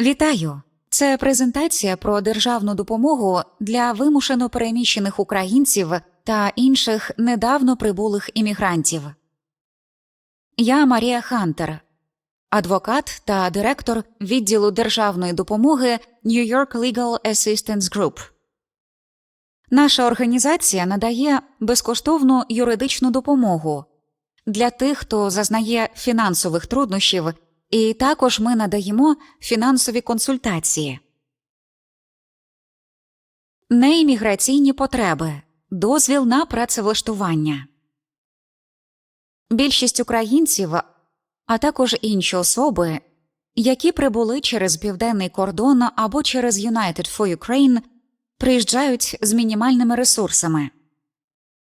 Вітаю! Це презентація про державну допомогу для вимушено переміщених українців та інших недавно прибулих іммігрантів. Я Марія Хантер, адвокат та директор відділу державної допомоги New York Legal Assistance Group. Наша організація надає безкоштовну юридичну допомогу для тих, хто зазнає фінансових труднощів, і також ми надаємо фінансові консультації. Неімміграційні потреби, дозвіл на працевлаштування. Більшість українців, а також інші особи, які прибули через південний кордон або через United for Ukraine, приїжджають з мінімальними ресурсами.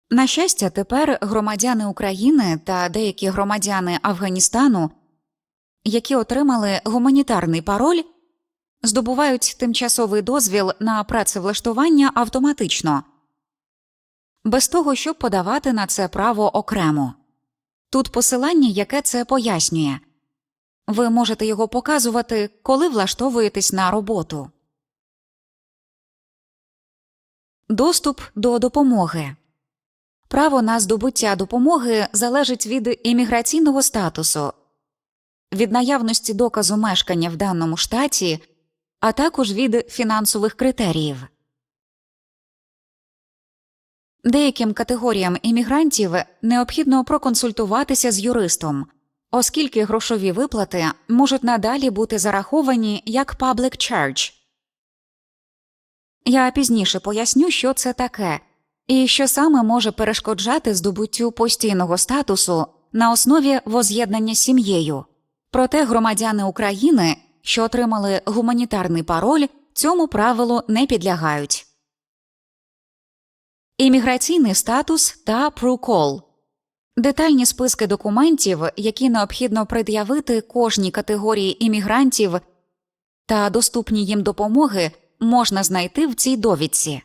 На щастя, тепер громадяни України та деякі громадяни Афганістану, які отримали гуманітарний пароль, здобувають тимчасовий дозвіл на працевлаштування автоматично, без того, щоб подавати на це право окремо. Тут посилання, яке це пояснює ви можете його показувати, коли влаштовуєтесь на роботу. Доступ до допомоги Право на здобуття допомоги залежить від імміграційного статусу, від наявності доказу мешкання в даному штаті, а також від фінансових критеріїв. Деяким категоріям іммігрантів необхідно проконсультуватися з юристом, оскільки грошові виплати можуть надалі бути зараховані як public charge. Я пізніше поясню, що це таке і що саме може перешкоджати здобуттю постійного статусу на основі воз'єднання з сім'єю. Проте громадяни України, що отримали гуманітарний пароль, цьому правилу не підлягають. Імміграційний статус та прукол детальні списки документів, які необхідно пред'явити кожній категорії іммігрантів та доступні їм допомоги, можна знайти в цій довідці.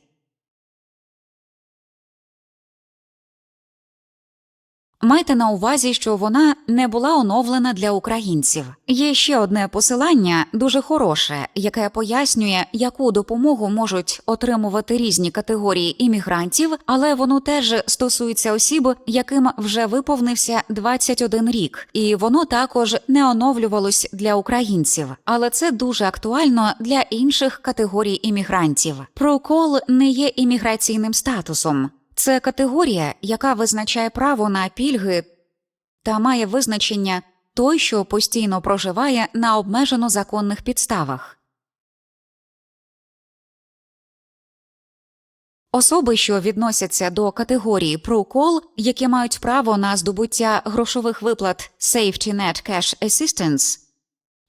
Майте на увазі, що вона не була оновлена для українців. Є ще одне посилання, дуже хороше, яке пояснює, яку допомогу можуть отримувати різні категорії іммігрантів, але воно теж стосується осіб, яким вже виповнився 21 рік, і воно також не оновлювалось для українців. Але це дуже актуально для інших категорій іммігрантів. Прокол не є імміграційним статусом. Це категорія, яка визначає право на пільги та має визначення той, що постійно проживає на обмежено законних підставах. Особи, що відносяться до категорії ProCall, які мають право на здобуття грошових виплат Safety Net Cash Assistance,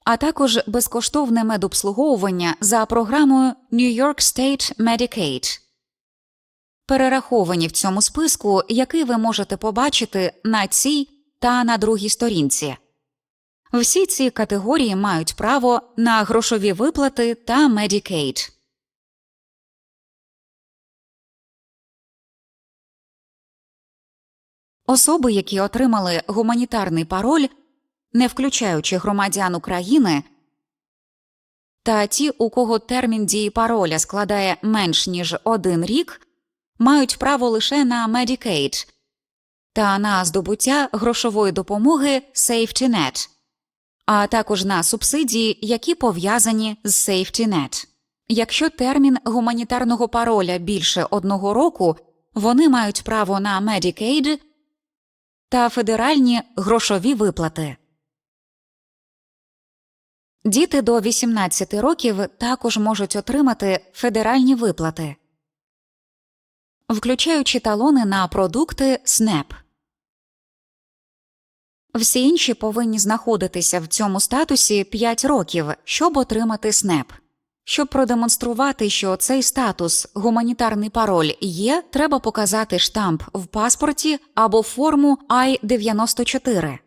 а також безкоштовне медобслуговування за програмою New York State Medicaid перераховані в цьому списку, який ви можете побачити на цій та на другій сторінці. Всі ці категорії мають право на грошові виплати та Medicaid. Особи, які отримали гуманітарний пароль, не включаючи громадян України, та ті, у кого термін дії пароля складає менш ніж один рік, мають право лише на Medicaid та на здобуття грошової допомоги Safety Net, а також на субсидії, які пов'язані з Safety Net. Якщо термін гуманітарного пароля більше одного року, вони мають право на Medicaid та федеральні грошові виплати. Діти до 18 років також можуть отримати федеральні виплати включаючи талони на продукти СНЕП. Всі інші повинні знаходитися в цьому статусі 5 років, щоб отримати СНЕП. Щоб продемонструвати, що цей статус гуманітарний пароль є, треба показати штамп в паспорті або форму I-94.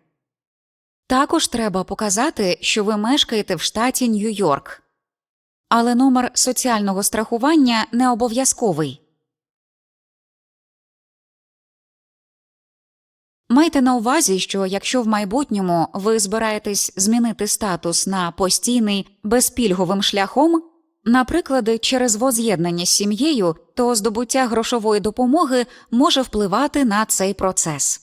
Також треба показати, що ви мешкаєте в штаті Нью-Йорк. Але номер соціального страхування не обов'язковий. Майте на увазі, що якщо в майбутньому ви збираєтесь змінити статус на постійний безпільговим шляхом, наприклад, через воз'єднання з сім'єю, то здобуття грошової допомоги може впливати на цей процес.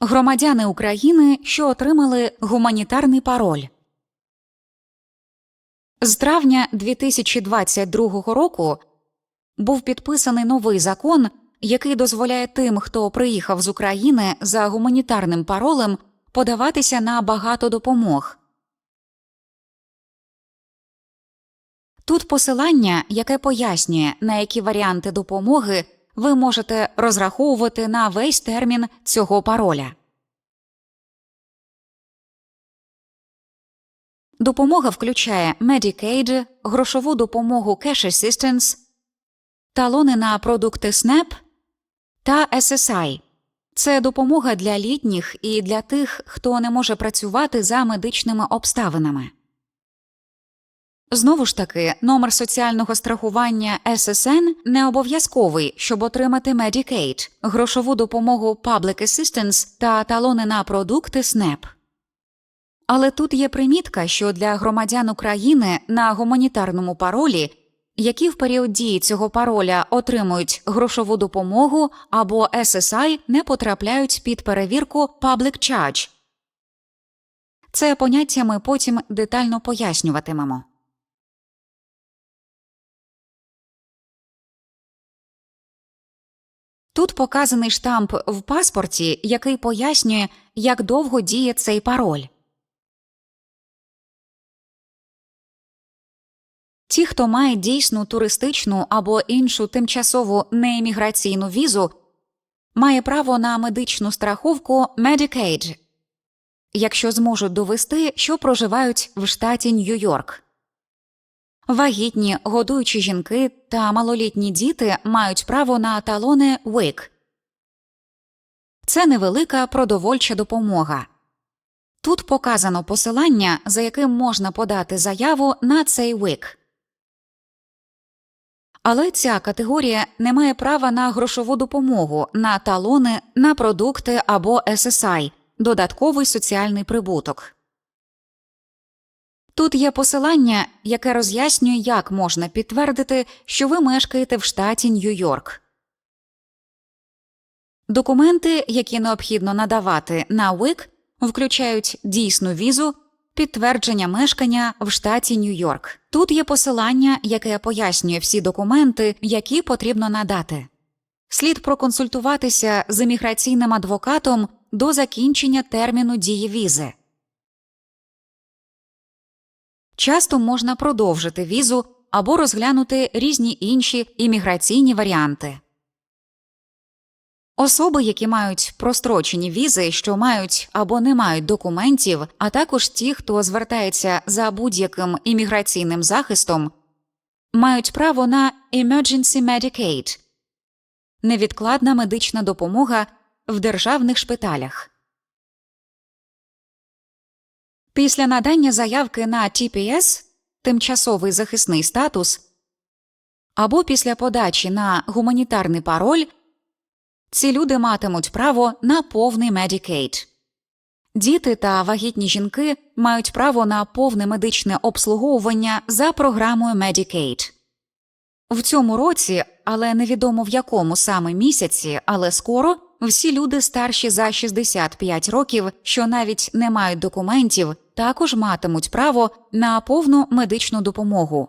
Громадяни України, що отримали гуманітарний пароль. З травня 2022 року був підписаний новий закон, який дозволяє тим, хто приїхав з України за гуманітарним паролем, подаватися на багато допомог. Тут посилання, яке пояснює, на які варіанти допомоги ви можете розраховувати на весь термін цього пароля. Допомога включає Medicaid, грошову допомогу Cash Assistance, талони на продукти SNAP та SSI. Це допомога для літніх і для тих, хто не може працювати за медичними обставинами. Знову ж таки, номер соціального страхування SSN не обов'язковий, щоб отримати Medicaid, грошову допомогу Public Assistance та талони на продукти SNAP. Але тут є примітка, що для громадян України на гуманітарному паролі, які в період дії цього пароля отримують грошову допомогу або SSI, не потрапляють під перевірку Public Charge. Це поняття ми потім детально пояснюватимемо. Тут показаний штамп в паспорті, який пояснює, як довго діє цей пароль. Ті, хто має дійсну туристичну або іншу тимчасову нееміграційну візу, має право на медичну страховку Medicaid, якщо зможуть довести, що проживають в штаті Нью-Йорк. Вагітні, годуючі жінки та малолітні діти мають право на талони WIC. Це невелика продовольча допомога. Тут показано посилання, за яким можна подати заяву на цей WIC. Але ця категорія не має права на грошову допомогу, на талони, на продукти або SSI – додатковий соціальний прибуток. Тут є посилання, яке роз'яснює, як можна підтвердити, що ви мешкаєте в штаті Нью-Йорк. Документи, які необхідно надавати на WIC, включають дійсну візу, підтвердження мешкання в штаті Нью-Йорк. Тут є посилання, яке пояснює всі документи, які потрібно надати. Слід проконсультуватися з імміграційним адвокатом до закінчення терміну дії візи. Часто можна продовжити візу або розглянути різні інші імміграційні варіанти. Особи, які мають прострочені візи, що мають або не мають документів, а також ті, хто звертається за будь-яким імміграційним захистом, мають право на Emergency Medicaid – невідкладна медична допомога в державних шпиталях. Після надання заявки на TPS тимчасовий захисний статус або після подачі на гуманітарний пароль ці люди матимуть право на повний Medicaid. Діти та вагітні жінки мають право на повне медичне обслуговування за програмою Medicaid. В цьому році, але невідомо в якому саме місяці, але скоро всі люди старші за 65 років, що навіть не мають документів, також матимуть право на повну медичну допомогу.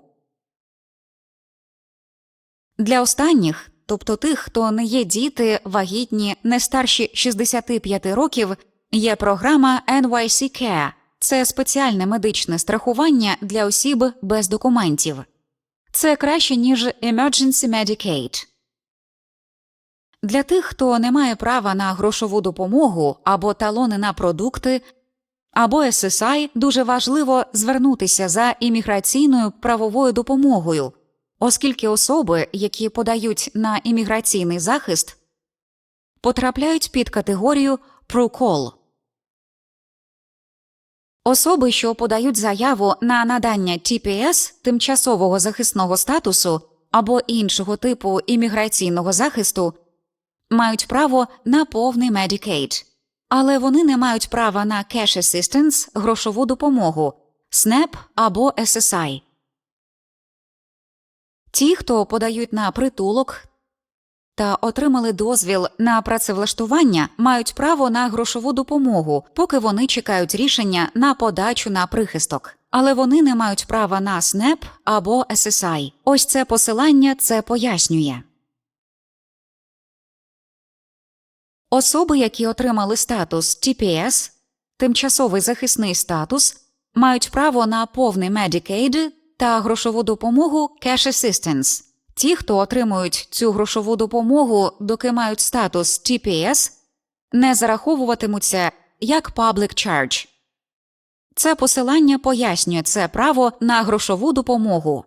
Для останніх, тобто тих, хто не є діти, вагітні, не старші 65 років, є програма NYC Care – це спеціальне медичне страхування для осіб без документів. Це краще ніж Emergency Medicaid. Для тих, хто не має права на грошову допомогу або талони на продукти, або SSI, дуже важливо звернутися за імміграційною правовою допомогою, оскільки особи, які подають на імміграційний захист, потрапляють під категорію ProCall. Особи, що подають заяву на надання TPS тимчасового захисного статусу або іншого типу імміграційного захисту, мають право на повний Medicaid. Але вони не мають права на Cash Assistance – грошову допомогу, SNAP або SSI. Ті, хто подають на притулок та отримали дозвіл на працевлаштування, мають право на грошову допомогу, поки вони чекають рішення на подачу на прихисток. Але вони не мають права на SNAP або SSI. Ось це посилання це пояснює. Особи, які отримали статус TPS, тимчасовий захисний статус, мають право на повний Medicaid та грошову допомогу Cash Assistance. Ті, хто отримують цю грошову допомогу, доки мають статус TPS, не зараховуватимуться як Public Charge. Це посилання пояснює це право на грошову допомогу.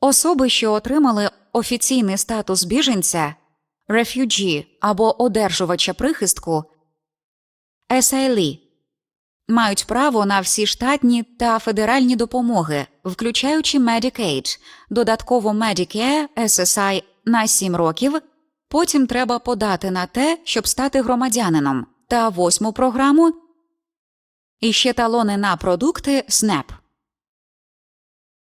Особи, що отримали офіційний статус біженця, refugee або одержувача прихистку, SILE, мають право на всі штатні та федеральні допомоги, включаючи Medicaid, додатково Medicare, SSI на 7 років. Потім треба подати на те, щоб стати громадянином, та восьму програму і ще талони на продукти SNAP.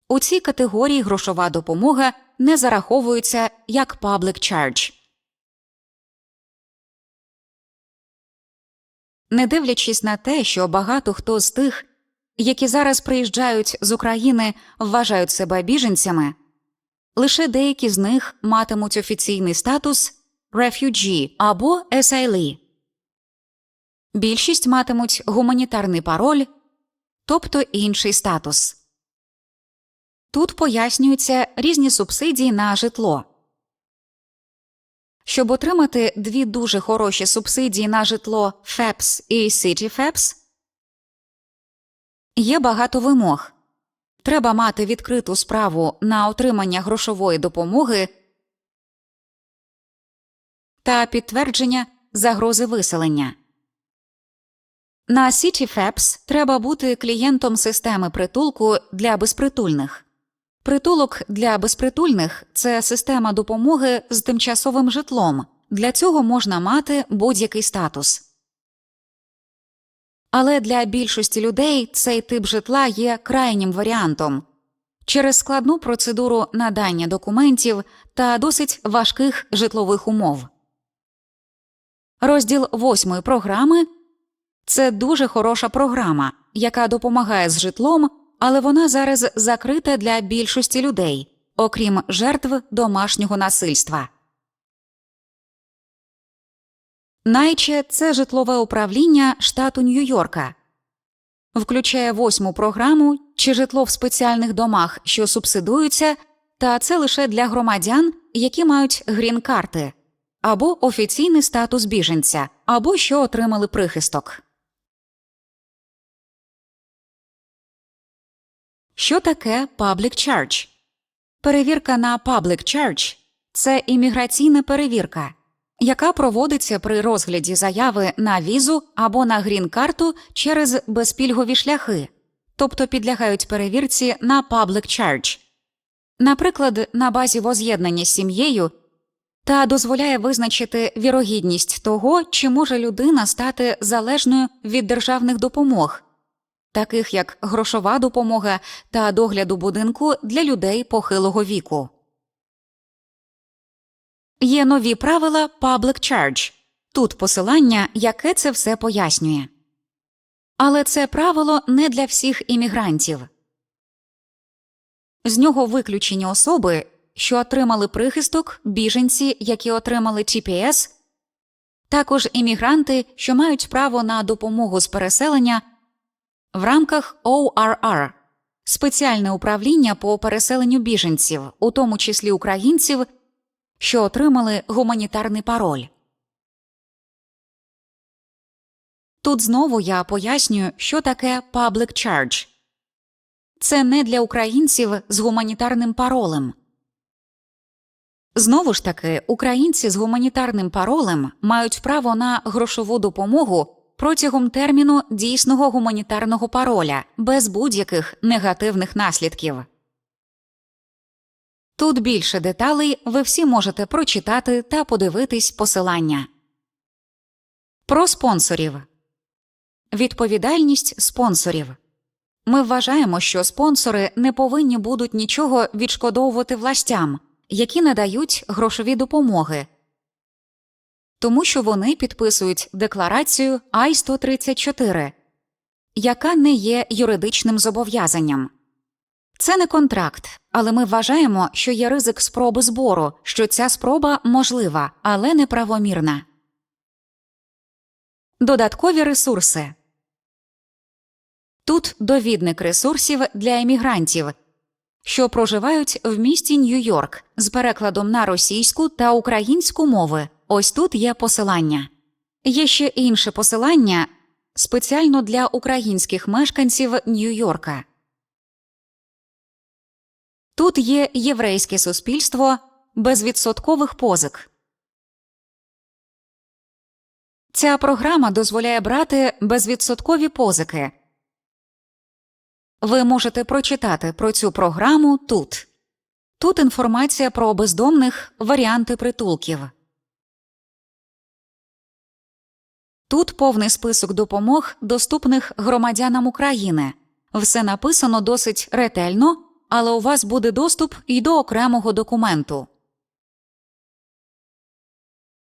У цій категорії грошова допомога не зараховується як Public Charge. Не дивлячись на те, що багато хто з тих, які зараз приїжджають з України, вважають себе біженцями, лише деякі з них матимуть офіційний статус refugee або SILE. Більшість матимуть гуманітарний пароль, тобто інший статус. Тут пояснюються різні субсидії на житло. Щоб отримати дві дуже хороші субсидії на житло FEPS і City FEPS, є багато вимог. Треба мати відкриту справу на отримання грошової допомоги та підтвердження загрози виселення. На City FEPS треба бути клієнтом системи притулку для безпритульних. Притулок для безпритульних це система допомоги з тимчасовим житлом. Для цього можна мати будь-який статус. Але для більшості людей цей тип житла є крайнім варіантом через складну процедуру надання документів та досить важких житлових умов. Розділ восьмої програми це дуже хороша програма, яка допомагає з житлом але вона зараз закрита для більшості людей, окрім жертв домашнього насильства. Найче це житлове управління штату Нью-Йорка, включає восьму програму чи житло в спеціальних домах, що субсидуються, та це лише для громадян, які мають грін-карти або офіційний статус біженця, або що отримали прихисток. Що таке Public Charge? Перевірка на Public Charge – це імміграційна перевірка, яка проводиться при розгляді заяви на візу або на грін-карту через безпільгові шляхи, тобто підлягають перевірці на Public Charge. Наприклад, на базі воз'єднання з сім'єю та дозволяє визначити вірогідність того, чи може людина стати залежною від державних допомог таких як грошова допомога та догляду будинку для людей похилого віку. Є нові правила Public Charge. Тут посилання, яке це все пояснює. Але це правило не для всіх іммігрантів. З нього виключені особи, що отримали прихисток, біженці, які отримали TPS, також іммігранти, що мають право на допомогу з переселення в рамках ORR – спеціальне управління по переселенню біженців, у тому числі українців, що отримали гуманітарний пароль. Тут знову я пояснюю, що таке Public Charge. Це не для українців з гуманітарним паролем. Знову ж таки, українці з гуманітарним паролем мають право на грошову допомогу протягом терміну дійсного гуманітарного пароля без будь-яких негативних наслідків. Тут більше деталей ви всі можете прочитати та подивитись посилання. Про спонсорів Відповідальність спонсорів. Ми вважаємо, що спонсори не повинні будуть нічого відшкодовувати властям, які надають грошові допомоги, тому що вони підписують декларацію I-134, яка не є юридичним зобов'язанням. Це не контракт, але ми вважаємо, що є ризик спроби збору, що ця спроба можлива, але неправомірна. Додаткові ресурси Тут довідник ресурсів для емігрантів, що проживають в місті Нью-Йорк з перекладом на російську та українську мови. Ось тут є посилання. Є ще інше посилання спеціально для українських мешканців Нью-Йорка. Тут є єврейське суспільство безвідсоткових позик. Ця програма дозволяє брати безвідсоткові позики. Ви можете прочитати про цю програму тут. Тут інформація про бездомних, варіанти притулків. Тут повний список допомог, доступних громадянам України. Все написано досить ретельно, але у вас буде доступ і до окремого документу.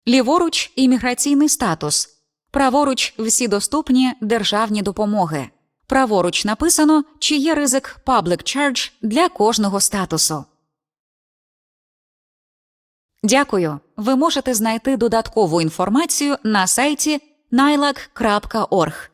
Ліворуч імміграційний статус. Праворуч всі доступні державні допомоги. Праворуч написано, чи є ризик Public Charge для кожного статусу. Дякую. Ви можете знайти додаткову інформацію на сайті nylag.org.